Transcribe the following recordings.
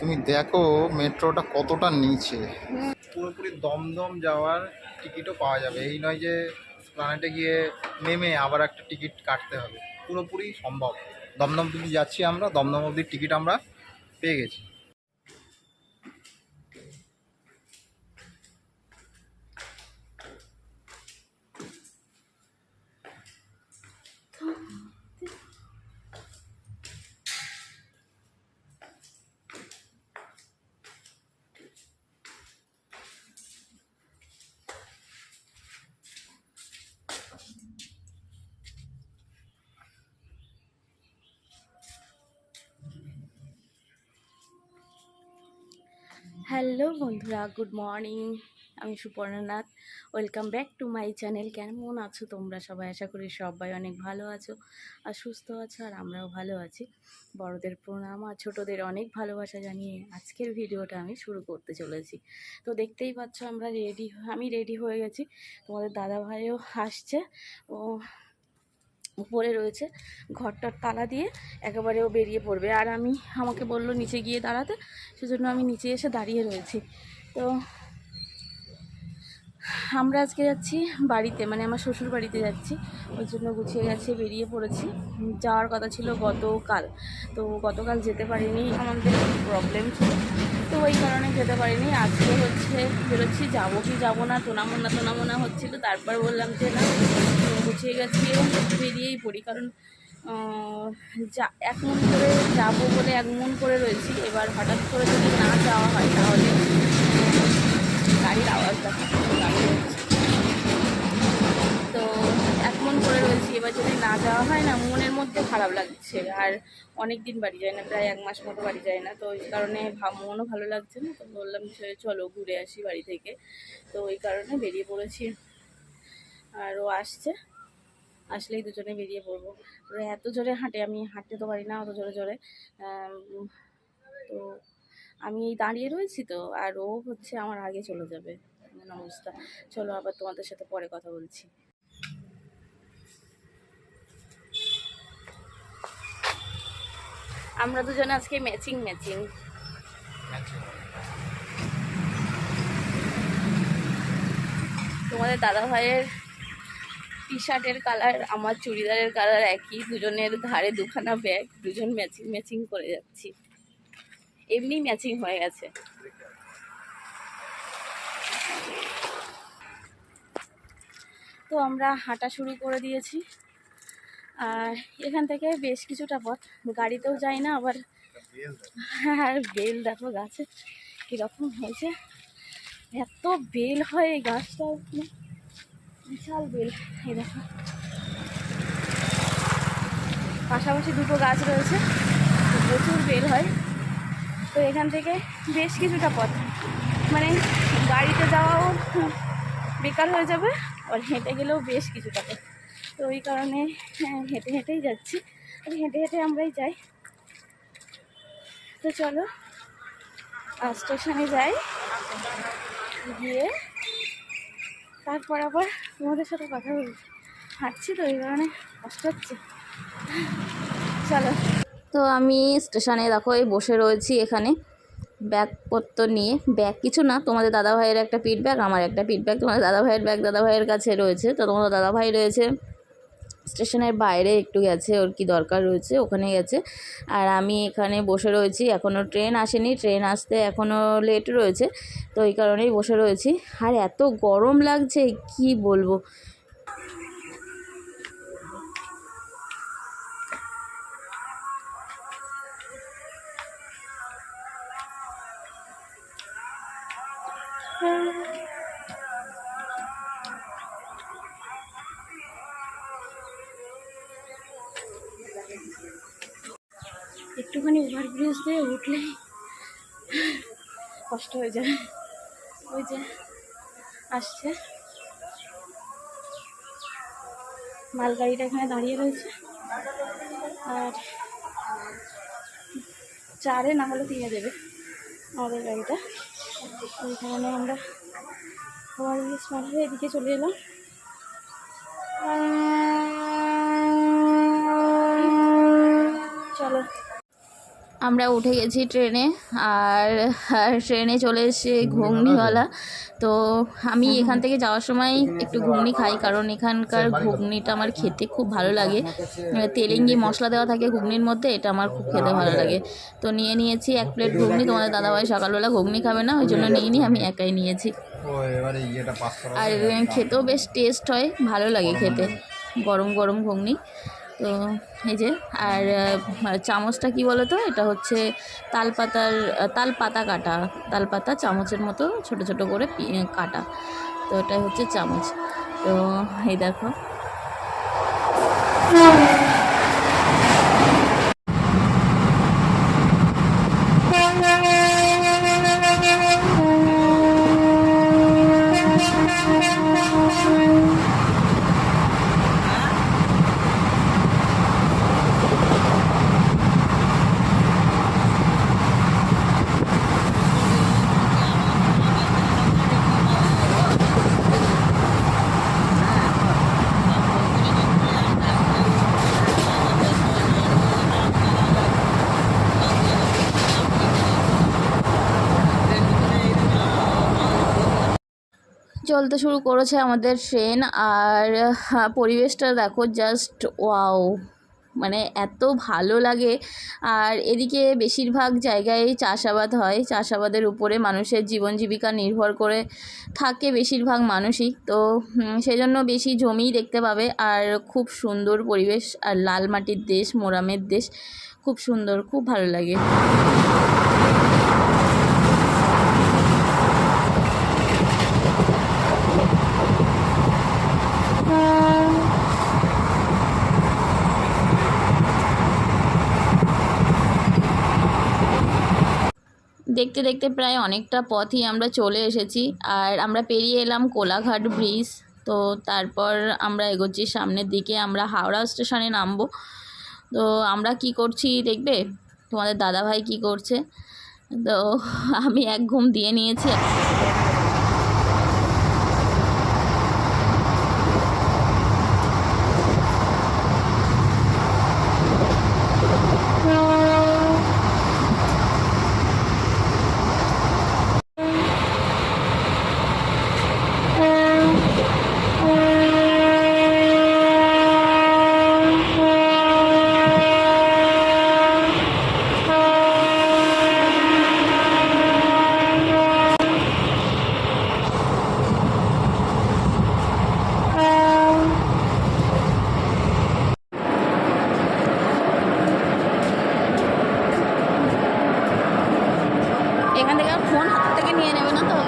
তুমি দেখো মেট্রোটা কতটা নিচে। পুরোপুরি দমদম যাওয়ার টিকিটও পাওয়া যাবে। এই নয় যে প্ল্যানেটে গিয়ে নেমে আবার একটা টিকিট কাটতে হবে। পুরোপুরি সম্ভব। দমদম যাচ্ছি আমরা, দমদম অবধি টিকিট আমরা পেয়ে গেছি। হ্যালো বন্ধুরা, গুড মর্নিং। আমি Suparnanath welcome back to my channel. কেমন আছো তোমরা সবাই? আশা করি সবাই অনেক ভালো আছো আর সুস্থ আছো আর আমরাও ভালো আছি। বড়দের প্রণাম আর ছোটোদের অনেক ভালোবাসা জানিয়ে আজকের ভিডিওটা আমি শুরু করতে চলেছি। তো দেখতেই পাচ্ছ আমরা রেডি আমি রেডি হয়ে গেছি। তোমাদের দাদাভাইও আসছে। ও উপরে রয়েছে, ঘরটার তালা দিয়ে একেবারে ও বেরিয়ে পড়বে। আর আমি আমাকে বলল নিচে গিয়ে দাঁড়াতে, সেজন্য আমি নিচে এসে দাঁড়িয়ে রয়েছি। তো আমরা আজকে যাচ্ছি বাড়িতে মানে আমার শ্বশুর বাড়িতে যাচ্ছি। ওই জন্য গুছিয়ে গেছে, বেরিয়ে পড়েছি। যাওয়ার কথা ছিল গতকাল। তো গতকাল যেতে পারিনি, আমাদের প্রবলেম ছিল। তো ওই কারণে যেতে পারিনি। আজকে হচ্ছে বেরোচ্ছি, যাব কি যাব না তোনামো না তোনামো না হচ্ছিল। তারপর বললাম যে না গুছিয়ে গেছি এবং বেরিয়েই পড়ি। কারণ যা, এক মন করে যাব বলে এক মন করে রয়েছি। এবার হঠাৎ করে যদি না যাওয়া হয় তাহলে গাড়ির আওয়াজ দেখা তো, এক মন করে রয়েছি। এবার যদি না যাওয়া হয় না, মনের মধ্যে খারাপ লাগছে। আর অনেক দিন বাড়ি যায় না, প্রায় এক মাস মতো বাড়ি যায় না। তো ওই কারণে মনও ভালো লাগছে না। তো বললাম যে, চলো ঘুরে আসি বাড়ি থেকে। তো ওই কারণে বেরিয়ে পড়েছি। আর ও আসছে। আসলেই দুজনে বেরিয়ে পড়ব। এত জোরে হাঁটে, আমি হাঁটতে তো পারি না অত জোরে জোরে। তো আমি এই দাঁড়িয়ে রয়েছি তো, আর ও হচ্ছে আমার আগে চলে যাবে। অবস্থা চলো আবার তোমাদের সাথে পরে কথা বলছি। আমরা দুজনে আজকে ম্যাচিং ম্যাচিং তোমাদের দাদা ভাইয়ের টি শার্টের কালার আমার চুড়িদারের কালার একই, দুজনের ধারে দুখানা ব্যাগ দুজন ম্যাচিং ম্যাচিং করে যাচ্ছি। এমনি ম্যাচিং হয়ে গেছে। তো আমরা হাঁটা শুরু করে দিয়েছি। আর এখান থেকে বেশ কিছুটা পথ। গাড়িতেও যাই না, আবার হ্যাঁ বেল দেখো গাছে কীরকম হয়েছে। এত বেল হয় এই গাছটা। বিশাল বেল। এই দেখো। পাশাপাশি দুটো গাছ রয়েছে। প্রচুর বেল হয়। তো এখান থেকে বেশ কিছুটা পথ। মানে গাড়িতে যাওয়াও বেকার হয়ে যাবে আর হেঁটে গেলেও বেশ কিছুটা পথ। তো ওই কারণে হ্যাঁ, হেঁটে হেঁটেই যাচ্ছি। আর হেঁটে হেঁটে আমরাই যাই। তো চলো স্টেশনে যাই। গিয়ে তারপর আবার তোমাদের সাথে কথা বলি হাঁটছি তো, এই কারণে কষ্ট হচ্ছে। চলো। তো আমি স্টেশনে দেখো, এই বসে রয়েছি এখানে। ব্যাগপত্র নিয়ে। ব্যাগ কিছু না, তোমাদের দাদা ভাইয়ের একটা পিট ব্যাগ আমার একটা পিট ব্যাগ তোমাদের দাদা ভাইয়ের ব্যাগ দাদাভাইয়ের কাছে রয়েছে। তো তোমাদের দাদাভাই রয়েছে স্টেশনের বাইরে একটু গেছে, ওর কি দরকার রয়েছে ওখানে গেছে। আর আমি এখানে বসে রয়েছি, এখনও ট্রেন আসেনি, ট্রেন আসতে এখনও লেট রয়েছে, তো এই কারণেই বসে রয়েছি। আর এত গরম লাগছে, কি বলব? দিয়ে উঠলেই কষ্ট হয়ে যায় ওই যে আসছে। মালগাড়িটা এখানে দাঁড়িয়ে রয়েছে। আর চারে না হলে তিনে দেবে আমাদের গাড়িটা। ওই কারণে আমরা হয়ে এদিকে চলে এলাম। চলো আমরা উঠে গেছি ট্রেনে, আর ট্রেনে চলে এসে ঘুগনিওয়ালা। তো আমি এখান থেকে যাওয়ার সময় একটু ঘুগনি খাই, কারণ এখানকার ঘুগনিটা আমার খেতে খুব ভালো লাগে। তেলেঙ্গি মশলা দেওয়া থাকে ঘুগনির মধ্যে, এটা আমার খুব খেতে ভালো লাগে। তো নিয়ে নিয়েছি এক প্লেট ঘুগনি, তোমাদের দাদাভাই সকালবেলা ঘুগনি খাবে না, ওই জন্য নিয়ে নিই আমি একাই নিয়েছি। আর খেতেও বেশ টেস্ট হয়, ভালো লাগে খেতে, গরম গরম ঘুগনি। তো এই যে, আর চামচটা কি বলো তো এটা হচ্ছে তাল পাতার তাল পাতা কাটা। তাল পাতা চামচের মতো ছোট ছোট করে কাটা। তো এটা হচ্ছে চামচ। তো এই দেখো। চলতে শুরু করেছে আমাদের ট্রেন আর পরিবেশটা দেখো জাস্ট ওয়াও মানে এত ভালো লাগে। আর এদিকে বেশিরভাগ জায়গায় চাষাবাদ হয়, চাষাবাদের উপরে মানুষের জীবন জীবিকা নির্ভর করে থাকে বেশিরভাগ মানুষই। তো সেজন্য বেশি জমিই দেখতে পাবে। আর খুব সুন্দর পরিবেশ, আর লাল মাটির দেশ, মোরামের দেশ, খুব সুন্দর, খুব ভালো লাগে। দেখতে দেখতে প্রায় অনেকটা পথই আমরা চলে এসেছি। আর আমরা পেরিয়ে এলাম কোলাঘাট ব্রিজ। তো তারপর আমরা এগোচ্ছি সামনের দিকে। আমরা হাওড়া স্টেশনে নামবো। তো আমরা কি করছি দেখবে? তোমাদের দাদাভাই কি করছে? তো আমি এক ঘুম দিয়ে নিয়েছি এখান থেকে ফোন হাত থেকে নিয়ে নেবে না তো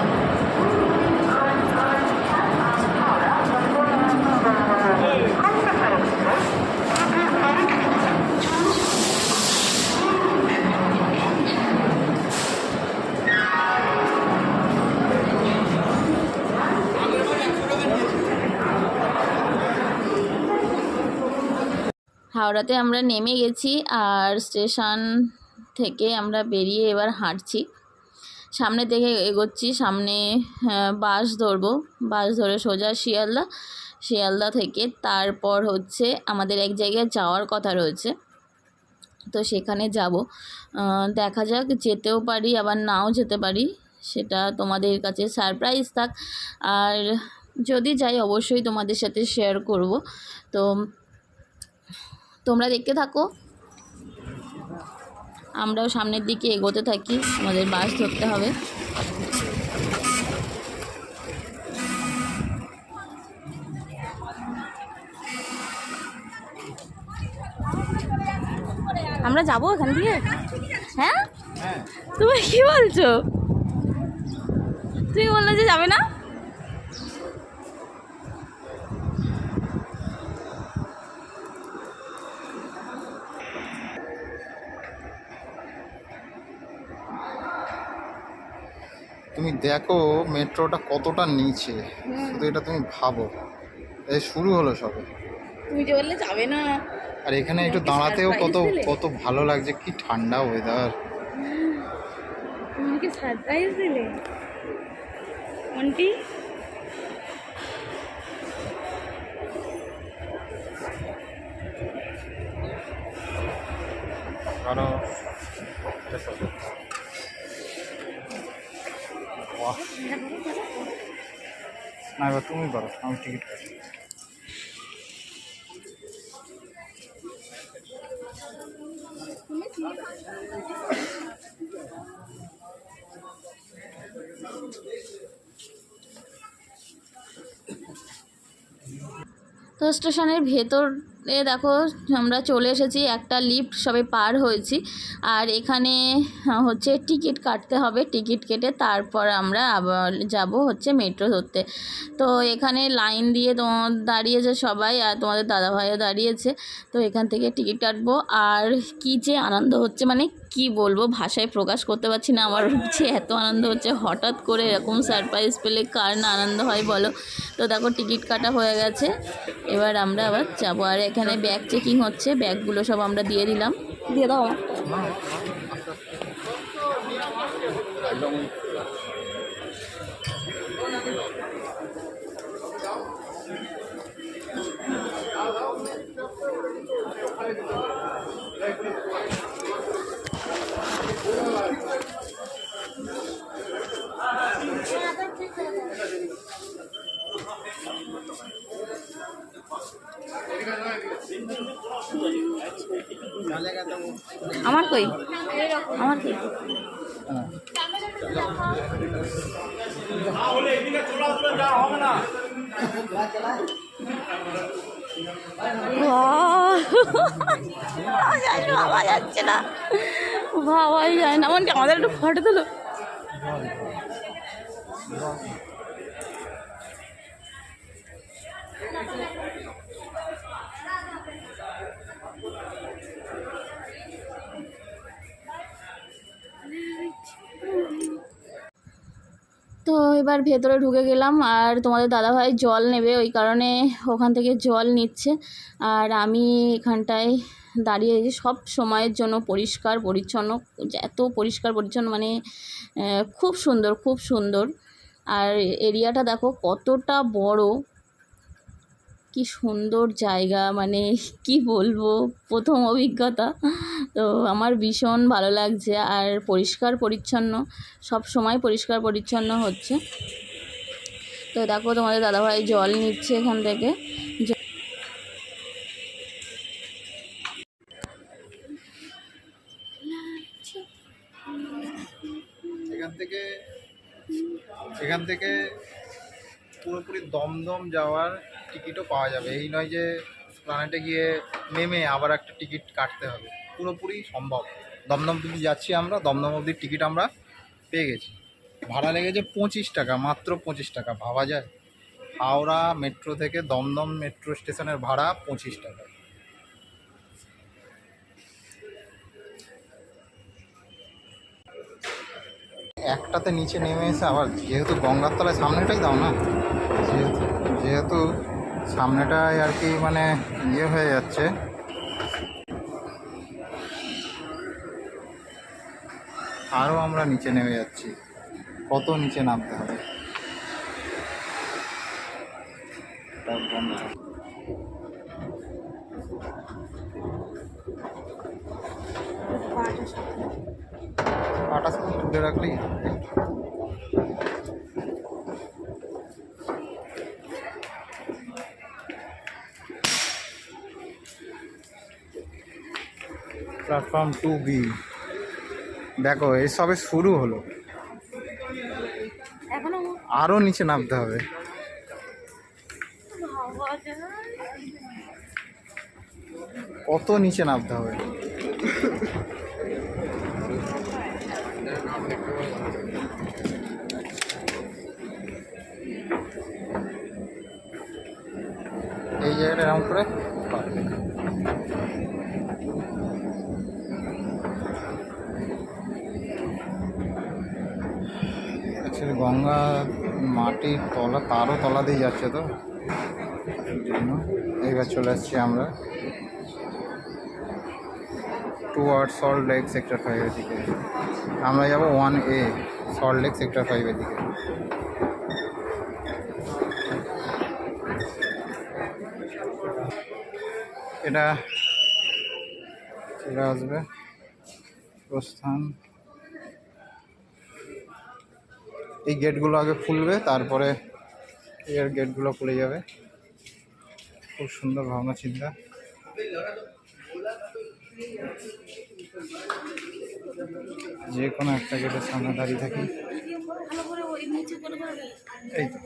হাওড়াতে আমরা নেমে গেছি আর স্টেশন থেকে আমরা বেরিয়ে এবার হাঁটছি। সামনে থেকে এগোচ্ছি সামনে আহ, বাস ধরবো। বাস ধরে সোজা শিয়ালদা। শিয়ালদা থেকে তারপর হচ্ছে আমাদের এক জায়গায় যাওয়ার কথা রয়েছে। তো সেখানে যাব। দেখা যাক যেতেও পারি আবার নাও যেতে পারি সেটা তোমাদের কাছে সারপ্রাইজ থাক। আর যদি যাই অবশ্যই তোমাদের সাথে শেয়ার করব। তো তোমরা দেখতে থাকো। আমরাও সামনের দিকে এগোতে থাকি আমাদের বাস ধরতে হবে। আমরা যাব এখান থেকে? হ্যাঁ? হ্যাঁ। তুমি কি বলছো? তুমি বললে যে যাবে না? দেখো মেট্রোটা কতটা নিচে। শুধু এটা তুমি ভাবো। এই শুরু হলো সবে। তুমি যে বললে যাবে না। আর এখানে একটু দাঁড়াতেও কত কত ভালো লাগছে কি ঠান্ডা ওয়েদার আমাকে সারপ্রাইজ দিলে? আন্টি না এবার তুমি পারো আমি টিকিট কাটি তো স্টেশনের ভেতরে দেখো, আমরা চলে এসেছি, একটা লিফট সবে পার হয়েছি। আর এখানে হচ্ছে টিকিট কাটতে হবে টিকিট কেটে তারপর আমরা আবার যাব হচ্ছে মেট্রো ধরতে। তো এখানে লাইন দিয়ে তোমার দাঁড়িয়েছে সবাই, আর তোমাদের দাদাভাইও দাঁড়িয়েছে। তো এখান থেকে টিকিট কাটবো। আর কি যে আনন্দ হচ্ছে মানে কি বলব? ভাষায় প্রকাশ করতে পারছি না। আমার হচ্ছে এত আনন্দ হচ্ছে। হঠাৎ করে এরকম সারপ্রাইজ পেলে কার না আনন্দ হয় বলো? তো দেখো, টিকিট কাটা হয়ে গেছে। এবার আমরা আবার যাব। আর এখানে ব্যাগ চেকিং হচ্ছে। ব্যাগগুলো সব আমরা দিয়ে দিলাম। দিয়ে দাও। আমার কই? আমার কই? ভাবা যাচ্ছে না। ভাবাই যায় না। এমনকি আমাদের একটু ফটো তুলো। এবার ভেতরে ঢুকে গেলাম আর তোমাদের দাদাভাই জল নেবে, ওই কারণে ওখান থেকে জল নিচ্ছে। আর আমি এখানটায় দাঁড়িয়ে সব সময়ের জন্য পরিষ্কার, পরিচ্ছন্ন, এত পরিষ্কার, পরিচ্ছন্ন মানে খুব সুন্দর খুব সুন্দর। আর এরিয়াটা দেখো কতটা বড় কি সুন্দর জায়গা মানে কি বলব, প্রথম অভিজ্ঞতা। তো আমার ভীষণ ভালো লাগছে আর পরিষ্কার পরিচ্ছন্ন, সব সময় পরিষ্কার পরিচ্ছন্ন হচ্ছে। তো দেখো তোমাদের দাদাভাই জল নিচ্ছে এখান থেকে। এখান থেকে থেকে পুরোপুরি দমদম যাওয়ার টিকিটও পাওয়া যাবে। এই নয় যে প্ল্যানেটে গিয়ে নেমে আবার একটা টিকিট কাটতে হবে। পুরোপুরি সম্ভব। দমদম অব্দি যাচ্ছি আমরা, দমদম অব্দি টিকিট আমরা পেয়ে গেছি। ভাড়া লেগেছে পঁচিশ টাকা, মাত্র পঁচিশ টাকা। ভাবা যায়। হাওড়া মেট্রো থেকে দমদম মেট্রো স্টেশনের ভাড়া পঁচিশ টাকা। একটাতে নিচে নেমে এসে আবার যেহেতু গঙ্গার তলায় সামনেটাই দাও না, যেহেতু যেহেতু সামনেটাই আর কি মানে ইয়ে হয়ে যাচ্ছে। আরও আমরা নিচে নেমে যাচ্ছি। কত নিচে নামতে হবে। পাটা শুধু তুলে রাখলেই প্ল্যাটফর্ম টু বি দেখো এসবে শুরু হলো। আরও নিচে নামতে হবে। কত নিচে নামতে হবে এই জায়গাটা এরকম করে পারবে। অ্যাকচুয়ালি গঙ্গা মাটির তলা, তারও তলা দিয়ে যাচ্ছে তো? জন্য এবার চলে আসছি আমরা। টু আর্ট সল্ট লেক সেক্টর ফাইভের দিকে। আমরা যাব ওয়ান এ সল্ট লেক সেক্টর ফাইভের দিকে। এটা চলে আসবে। প্রস্থান। এই গেটগুলো আগে খুলবে, তারপরে এর গেটগুলো খুলে যাবে। খুব সুন্দর ভাবনা চিন্তা। যে কোনো একটা গেটের সামনে দাঁড়িয়ে থাকি। এই তো,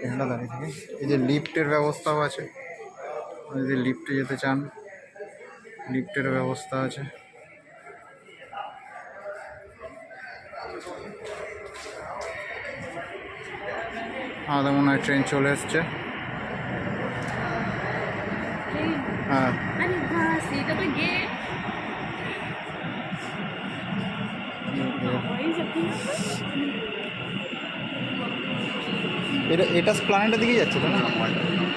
এখানটা দাঁড়িয়ে থাকি। এই যে লিফটের ব্যবস্থাও আছে। যদি লিফটে যেতে চান, লিফটের ব্যবস্থা আছে। আমাদের মনে হয় ট্রেন চলে এসছে। হ্যাঁ। এটা এটা প্ল্যানেটের দিকে যাচ্ছে তো না?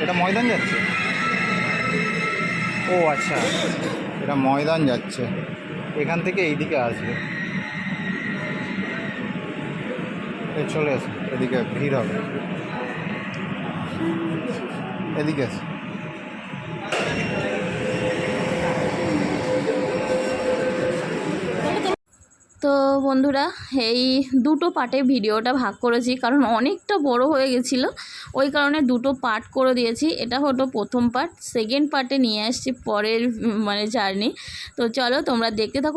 এটা ময়দান যাচ্ছে? ও আচ্ছা। এটা ময়দান যাচ্ছে। এখান থেকে এইদিকে আসবে। চলে আসে, এদিকে ভিড় হবে। এদিকে আছে তো বন্ধুরা, এই দুটো পার্টে ভিডিওটা ভাগ করেছি, কারণ অনেকটা বড় হয়ে গেছিল। ওই কারণে দুটো পার্ট করে দিয়েছি। এটা হলো প্রথম পার্ট সেকেন্ড পার্টে নিয়ে আসছি পরের মানে জার্নি। তো চলো তোমরা দেখতে থাকো।